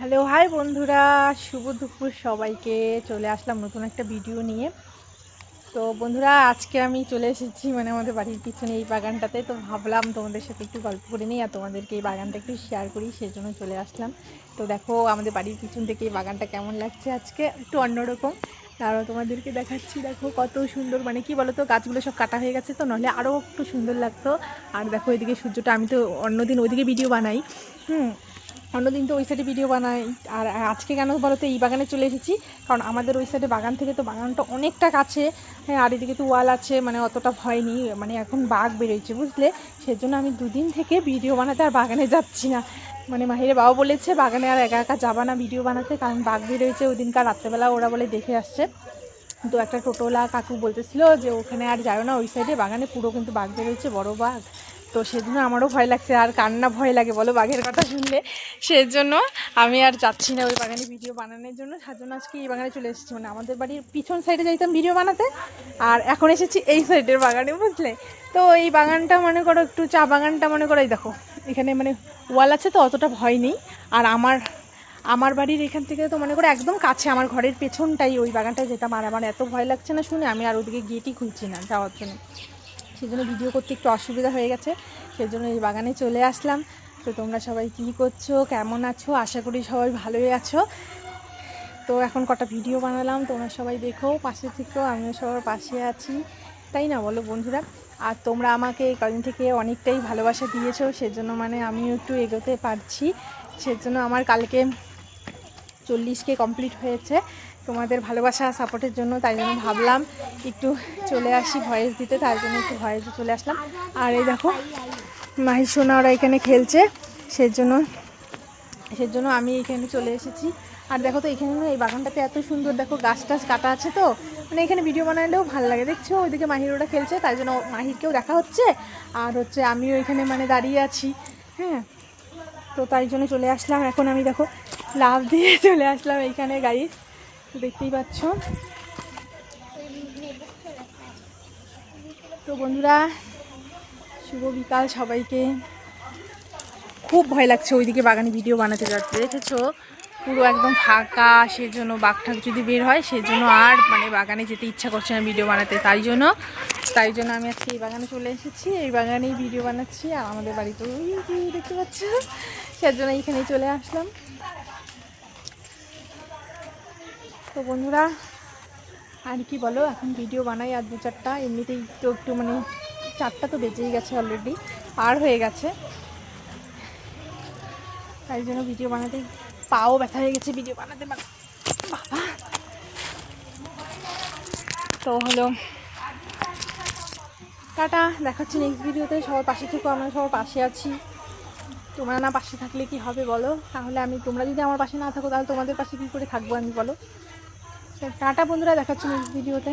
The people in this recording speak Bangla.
হ্যালো, হাই বন্ধুরা। শুভ দুপুর সবাইকে। চলে আসলাম নতুন একটা ভিডিও নিয়ে। তো বন্ধুরা, আজকে আমি চলে এসেছি মানে আমাদের বাড়ির পিছনে এই বাগানটাতে। তো ভাবলাম তোমাদের সাথে একটু গল্প করে নিই আর তোমাদেরকে এই বাগানটা একটু শেয়ার করি সেই জন্য চলে আসলাম। তো দেখো, আমাদের বাড়ির পিছন থেকে এই বাগানটা কেমন লাগছে আজকে? একটু অন্যরকম। তারও তোমাদেরকে দেখাচ্ছি, দেখো কত সুন্দর। মানে কি বলো তো গাছগুলো সব কাটা হয়ে গেছে তো নাহলে আরও একটু সুন্দর লাগতো। আর দেখো, এদিকে সূর্যটা, আমি তো অন্যদিন ওইদিকে ভিডিও বানাই। হুম অন্যদিন তো ওই সাইডে ভিডিও বানাই। আর আজকে কেন বলো তো এই বাগানে চলে এসেছি। কারণ আমাদের ওই সাইডে বাগান থেকে তো বাগানটা অনেকটা কাছে। হ্যাঁ আর এদিকে তো ওয়াল আছে মানে অতটা ভয় নেই মানে এখন বাঘ বেরোচ্ছে বুঝলে? সেজন্য আমি দুদিন থেকে ভিডিও বানাতে আর বাগানে যাচ্ছি না। মানে মাহিরে বাবা বলেছে, বাগানে আর একা একা যাবা না ভিডিও বানাতে, কারণ বাঘ বেরোয়েছে ওই দিনকার রাত্রেবেলা ওরা বলে দেখে আসছে। তো একটা টোটোলা কাকু বলতেছিল যে, ওখানে আর যাও না, ওই সাইডে বাগানে পুরো কিন্তু বাঘ বেরোচ্ছে বড় বাঘ। তো সেজন্য আমারও ভয় লাগছে, আর কান্না ভয় লাগে বলো বাঘের কথা শুনলে? সেজন্য আমি আর যাচ্ছি না ওই বাগানে ভিডিও বানানোর জন্য জন্য আজকে এই বাগানে চলে এসেছি। মানে আমাদের বাড়ির পিছন সাইডে যাইতাম ভিডিও বানাতে, আর এখন এসেছি এই সাইডের বাগানে, বুঝলে? তো এই বাগানটা মনে করো, একটু চা বাগানটা মনে করো, এই দেখো, এখানে মানে ওয়াল আছে তো, অতটা ভয় নেই। আর আমার আমার বাড়ির এখান থেকে তো মনে করো একদম কাছে, আমার ঘরের পেছনটাই ওই বাগানটায় যেতাম, আর আমার এত ভয় লাগছে না শুনে আমি আর ওদিকে গেটই খুলছি না যাওয়ার জন্য। সেই জন্য ভিডিও করতে একটু অসুবিধা হয়ে গেছে সেই জন্য এই বাগানে চলে আসলাম। তো তোমরা সবাই কী করছ, কেমন আছো? আশা করি সবাই ভালোই আছো। তো এখন কটা ভিডিও বানালাম, তোমরা সবাই দেখো, পাশে থেকেও আমিও সবার পাশে আছি। তাই না বলো বন্ধুরা? আর তোমরা আমাকে এই কদিন থেকে অনেকটাই ভালোবাসা দিয়েছ, সেজন্য মানে আমিও একটু এগোতে পারছি। সেজন্য আমার কালকে চল্লিশকে কমপ্লিট হয়েছে। তোমাদের ভালোবাসা সাপোর্টের জন্য তাই জন্য ভাবলাম একটু চলে আসি ভয়েস দিতে, তার জন্য একটু ভয়েসে চলে আসলাম। আর এই দেখো, মাহি সোনা ওরা এখানে খেলছে, সেজন্য সেজন্য আমি এখানে চলে এসেছি। আর দেখো তো, এখানে এই বাগানটাতে এত সুন্দর, দেখো গাছ টাছ কাটা আছে তো মানে এখানে ভিডিও বানালেও ভালো লাগে। দেখছ, ওইদিকে মাহির ওরা খেলছে, তাই জন্য মাহিরকেও দেখা হচ্ছে। আর হচ্ছে আমিও এখানে মানে দাঁড়িয়ে আছি হ্যাঁ তো তাই জন্য চলে আসলাম। এখন আমি দেখো লাভ দিয়ে চলে আসলাম এইখানে গাড়ি দেখতেই পাচ্ছ। তো বন্ধুরা, শুভ বিকাল সবাইকে। খুব ভয় লাগছে ওইদিকে বাগানে ভিডিও বানাতে যাচ্ছে দেখেছ? পুরো একদম ফাঁকা, সেজন্য বাঘ ঠাক যদি বের হয়, সেজন্য আর মানে বাগানে যেতে ইচ্ছা করছে না ভিডিও বানাতে। তাই জন্য তাই জন্য আমি আজকে এই বাগানে চলে এসেছি। এই বাগানেই ভিডিও বানাচ্ছি, আর আমাদের বাড়িতে দেখতে পাচ্ছ, সেজন্য এইখানেই চলে আসলাম। তো বন্ধুরা, আর কি বলো, এখন ভিডিও বানাই আর দু চারটা। এমনিতেই তো একটু মানে চারটা তো বেঁচেই গেছে অলরেডি পার হয়ে গেছে। তাই জন্য ভিডিও বানাতে, পাও ব্যথা হয়ে গেছে ভিডিও বানাতে বানা- বাবা তো হলো, টাটা, দেখাচ্ছি নেক্সট ভিডিওতে সবার পাশে থেকেও আমরা সবার পাশে আছি। তোমরা না পাশে থাকলে কি হবে বলো? তাহলে আমি, তোমরা যদি আমার পাশে না থাকো, তাহলে তোমাদের পাশে কী করে থাকব আমি বলো? টাটা বন্ধুরা দেখাচ্ছি ভিডিওতে